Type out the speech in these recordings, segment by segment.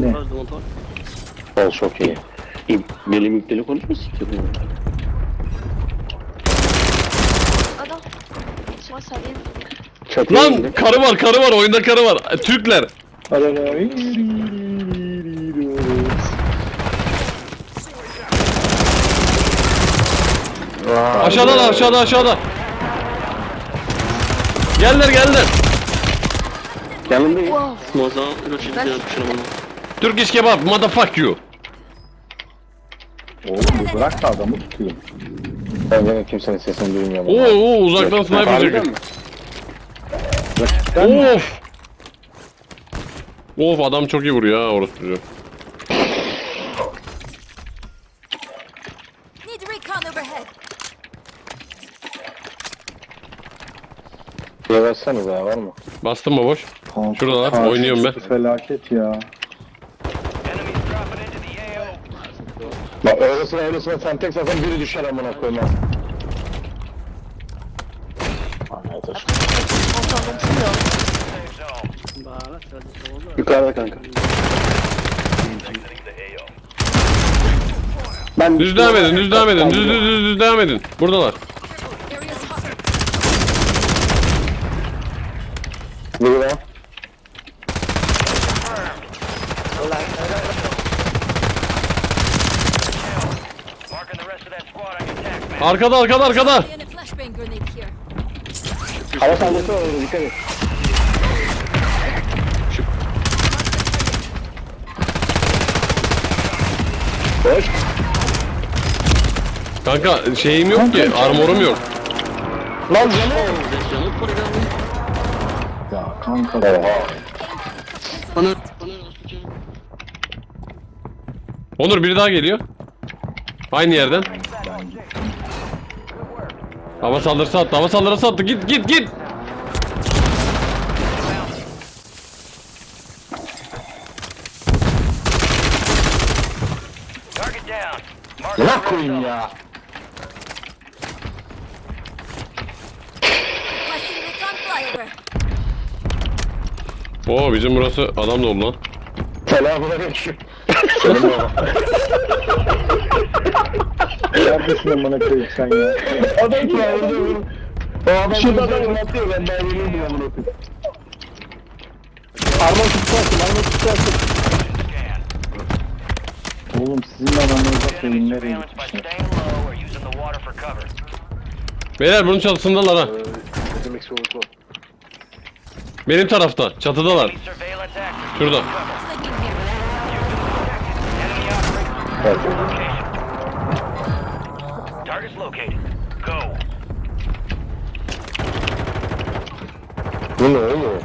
Ne? Ol çok iyi. İyi, Deli müpteli konuşma siktir. Adam. Smash alayım. Çatıya Lan indim. karı var karı var oyunda karı var. E, Türkler. Aşağıda aşağıda aşağıda. Geldiler geldiler. Yanındayım. Wow. Moza Hiroşima Ben- yapmışım onu. Türk iş kebap motherfuck you. Oğlum bu bırak da adamı tutuyor. Ben gene kimsenin sesini duymuyorum. Oo, oo uzaktan sniper çekiyor. Rakipten mi? Of. Of adam çok iyi vuruyor ha orası çocuğu. Need recon overhead. Bir var mı? Bastın mı boş? Şuradalar, oynuyorum ben. Felaket ya. Bak öylesine öylesine sen tek zaten biri düşer amına. Motorun tutuyor. Bağla sadece oldu. Yukarıda kanka. Ben Düz devam edin, düz devam edin, düz düz düz, düz devam edin. Buradalar. Area's hot. Biri daha. Marking the rest of that squad on your attack map. Arkada arkada arkada. Hava saldırısı var orada dikkat et. Hoş. Kanka şeyim yok ki, armorum yok. Lan canım. Ya kanka. Oha. Canım? Onur biri daha geliyor. Aynı yerden. Hava saldırısı attı, hava saldırısı attı. Git git git. Target down. Mark Ne koyayım ya? Oo bizim burası adam da oldu lan. Selamünaleyküm. Selam baba. Neredesin amına koyayım sen ya? Adam ki ya orada vurun. O adam şurada adam atıyor ben daha yeni amına koyayım. Arma tutarsın, arma tutarsın. Oğlum sizin for cover. Beyler bunun çatısındalar ha. O? Benim tarafta, çatıdalar. Şurada. Evet. Bu ne oğlum?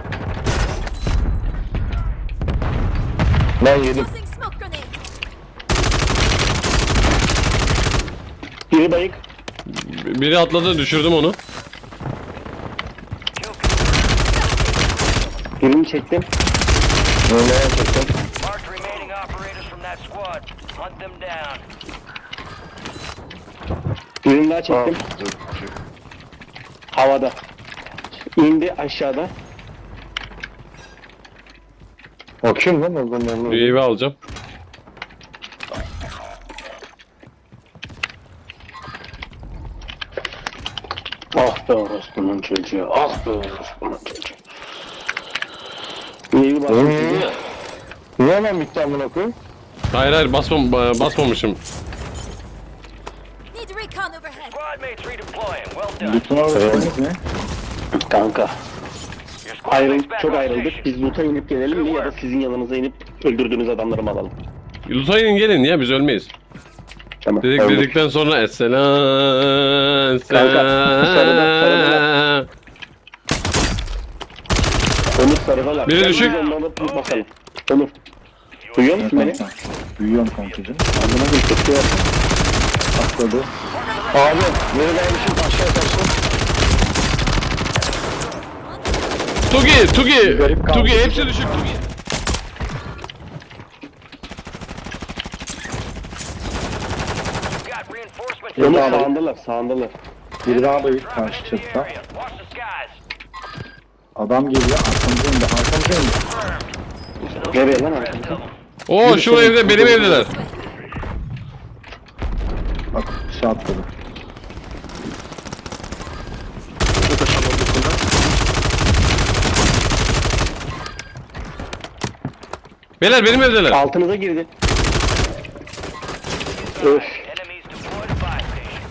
Ben yedim. Biri bayık. Biri atladı, düşürdüm onu. Birini çektim. Nereye çektim? Mark remaining operators from that squad. Hunt them down. Birini daha çektim. Havada. İndi aşağıda. O kim lan oradan memnun? Bir evi alacağım. Ah be orospunun çocuğu. Ah be orospunun çocuğu. Neyi basmışsın? Niye hemen bitti amına koyayım? Hayır hayır basmam, ba- basmamışım. Need recon overhead. Squad mates redeploying. Well done. Bütün orası ne? Kanka. Ayrıl, çok ayrıldık. Biz loot'a inip gelelim mi ya da sizin yanınıza inip öldürdüğünüz adamları mı alalım? Lütfen gelin ya biz ölmeyiz. Tamam. Dedik öldük. dedikten sonra esselam Kanka, sarıda- sarıda- Onur sarıdalar. Biri düşük. biz bir bakalım. Onur. Duyuyor musun beni? Duyuyorum kankacığım. Adına bir tepki yapsın. Atladı. Abi, yere gelmişim aşağı taşın. Tugi, Tugi, Garip kaldı. Tugi hepsi düşük Tugi. Got reinforcements Yok abi. sağındalar, sağındalar. Biri daha da karşı çıktı. Watch the skies. Adam geliyor arkamıza indi. Arkamıza indi. Nereye lan arkadaşlar? Oo şu evde benim evdeler. Bak şey atladı. Çok aşağı oldu bunda. Beyler benim evdeler. Altınıza girdi. Öf. Enemies deployed a buy station.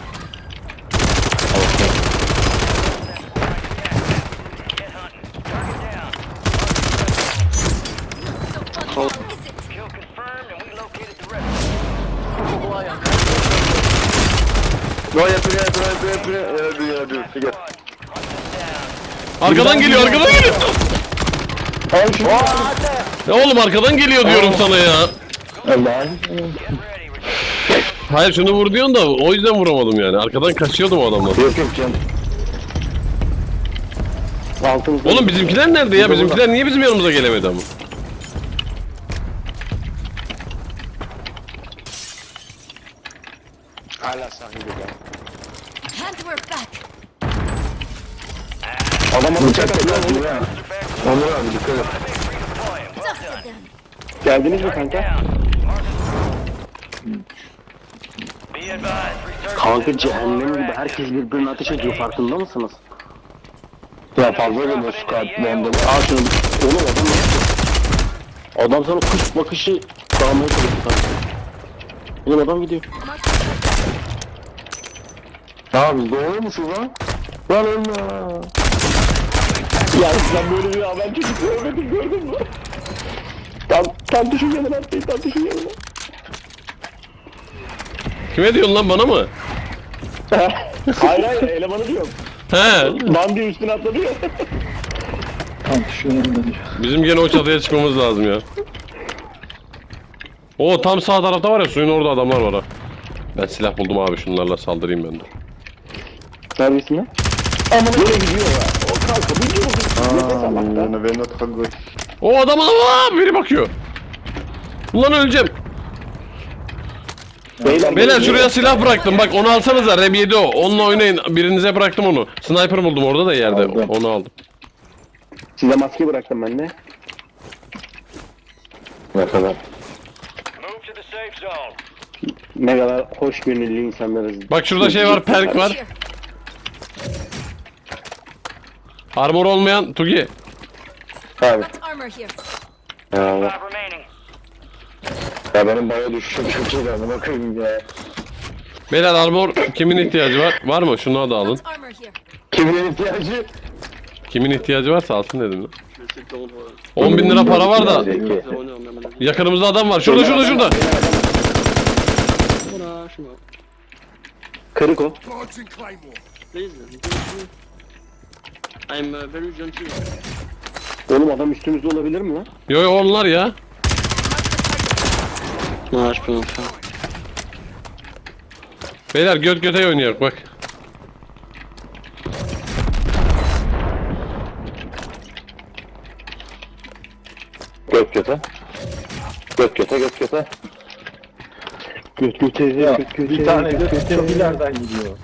Get hunting. Target down. Kill confirmed and we located the rest. Böyle yapıyor, yapıyor, yapıyor, yapıyor. Yapıyor, yapıyor. Gel. Arkadan geliyor arkadan geliyor. Al şunu. Ya oğlum arkadan geliyor diyorum sana ya. Allah'ım. Hayır şunu vur diyorsun da o yüzden vuramadım yani. Arkadan kaçıyordum o adamdan. Yok yok canım. Altınıza Oğlum bizimkiler nerede ya? Bizimkiler niye bizim yanımıza gelemedi ama? Hala sahibi gel. Handwork back. Adam onu bıçak atıyor Onur ha. Onur abi dikkat et. Geldiniz mi kanka? Kanka cehennem gibi herkes birbirine ateş ediyor farkında mısınız? Ya fazla geliyor şu kart bombalı. Al şunu. Oğlum adam ne yapıyor? Adam sana kuş bakışı dağmaya çalışıyor kanka. Oğlum adam gidiyor. Ya biz doğruymuşuz lan. Lan ölme. Ya sen böyle bir haber çocuk görmedim gördün mü? Tam, tam düşünmeden atlayın tam düşünmeden. Kime diyorsun lan bana mı? hayır hayır elemanı diyorum. He. Bambi üstüne atladı ya. Tam şu önünde diyor. Bizim gene o çatıya çıkmamız lazım ya. O tam sağ tarafta var ya suyun orada adamlar var ha. Ben silah buldum abi şunlarla saldırayım ben de. Neredesin ya? Ama böyle gidiyor ya. O kanka bir yıl Nefes almakta. Ben not good. O adam aa, biri bakıyor. Ulan öleceğim. Beyler, Beyler şuraya silah bıraktım bak onu alsanıza Rem 7 o. Onunla oynayın birinize bıraktım onu. Sniper buldum orada da yerde Aldım. onu aldım. Size maske bıraktım ben de. Ne kadar? Ne kadar hoş gönüllü insanlarız. Bak şurada şey var perk var. Here. Armor olmayan Tugi. Abi. Armor here. Ya, Five remaining. ya benim baya düşüşüm çok iyi ben bakayım ya. Beyler armor kimin ihtiyacı var? Var mı? Şunu da alın. Armor here. Kimin ihtiyacı? Kimin ihtiyacı varsa alsın dedim. lan. Kesinlikle olur. 10 bin lira para var da yakınımızda adam var. Şurada şurada şurada. Buna. Kırık o. I'm uh, very gentle. Oğlum adam üstümüzde olabilir mi lan? Yo yo onlar ya. Que não. Beyler göt göte oynuyor bak. Göt göte. Göt göte göt göte. Göt göte göt göte. bir tane göt göte. çok ileriden gidiyor.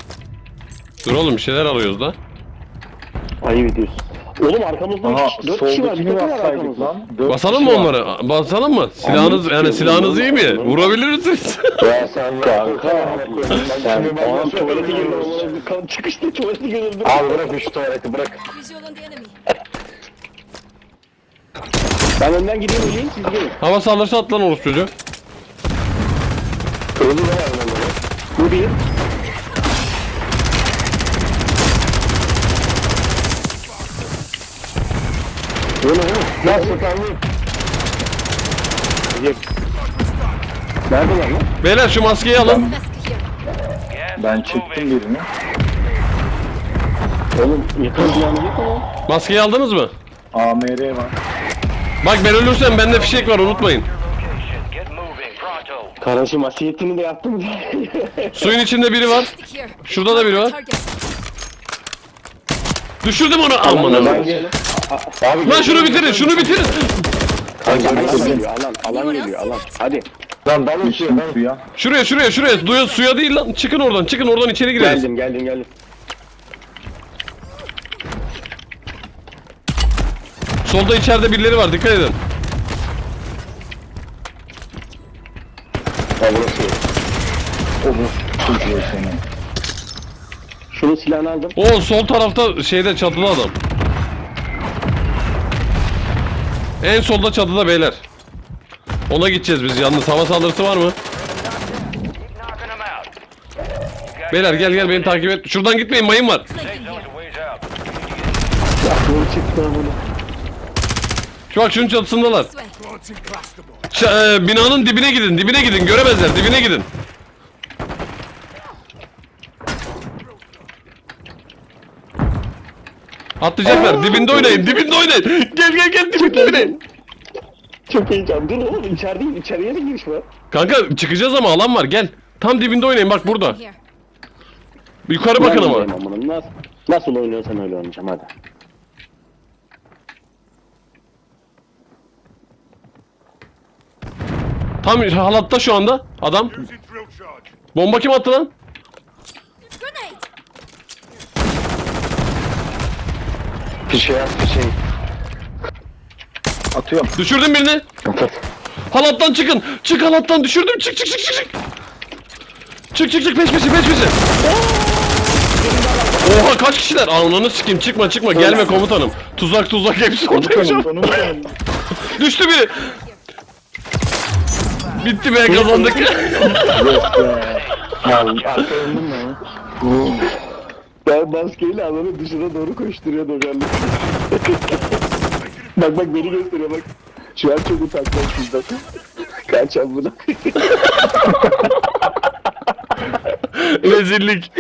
Dur oğlum bir şeyler arıyoruz da. Ayıp ediyorsun. Oğlum arkamızda Aha üç- dört kişi var. Bir soldakini takım var bassaydık arkamızda. lan. Dört Basalım kişi mı var. onları? Basalım mı? Silahınız yani silahınız iyi mi? Vurabilirsiniz. Ya sen kanka. Sen oğlum tuvalete girdim. Kan çıkışta tuvalete girdim. Al bırak şu tuvaleti bırak. Visual on the enemy. Ben önden gideyim öleyim siz gelin. Hava saldırısı at lan orospu çocuğu. Ne var onları? Bu bir. Bu ne oğlum? Nasıl tanrım? Nerede lan? Beyler şu maskeyi alın. Ben çektim birini. Oğlum yakın yok ama. Maskeyi aldınız mı? AMR var. Bak ben ölürsem bende fişek var unutmayın. Kardeşim vasiyetini de yaptım. Suyun içinde biri var. Şurada da biri var. Düşürdüm onu. Aman Allah'ım. Abi Lan şunu bitirin şunu bitirin. Kanka alan geliyor alan. Alan geliyor alan. Hadi. Lan dalın suya Düştüm dalın. suya. Şuraya şuraya şuraya. Suya, suya değil lan. Çıkın oradan çıkın oradan içeri gireriz. Geldim geldim geldim. Solda içeride birileri var dikkat edin. Ha burası. Çocuğu seni. Şunun silahını aldım. O sol tarafta şeyde çatıda adam. En solda çatıda beyler. Ona gideceğiz biz yalnız. Hava saldırısı var mı? Beyler gel gel beni takip et. Şuradan gitmeyin mayın var. Aklım çıktı amına. Şu bak şunun çatısındalar. Ç- e, binanın dibine gidin. Dibine gidin. Göremezler. Dibine gidin. Atlayacaklar. Dibinde oynayın. Dibinde oynayın. Gel gel gel dibinde oynayın. Çok heyecan. Dur oğlum içerideyim. İçeriye de giriş var. Kanka çıkacağız ama alan var. Gel. Tam dibinde oynayın. Bak burada. Yukarı bakın ama. Nasıl, nasıl oynuyorsan öyle oynayacağım hadi. Tam halatta şu anda adam. Bomba kim attı lan? Fişeğe at fişeği. Atıyorum. Düşürdüm birini. At at. Halattan çıkın. Çık halattan düşürdüm. Çık çık çık çık çık. Çık çık çık peş peşe peş peşe. Oha kaç kişiler? Ananı sikeyim çıkma çıkma gelme komutanım. Tuzak tuzak hepsi oradaymış. Düştü biri. Bitti be kazandık. Yes be. Ya mü? Ben maskeyle alanı dışına doğru koşturuyor dogarlık. bak bak beni gösteriyor bak. Şu an çok utandım sizden. Kaç amına. Rezillik.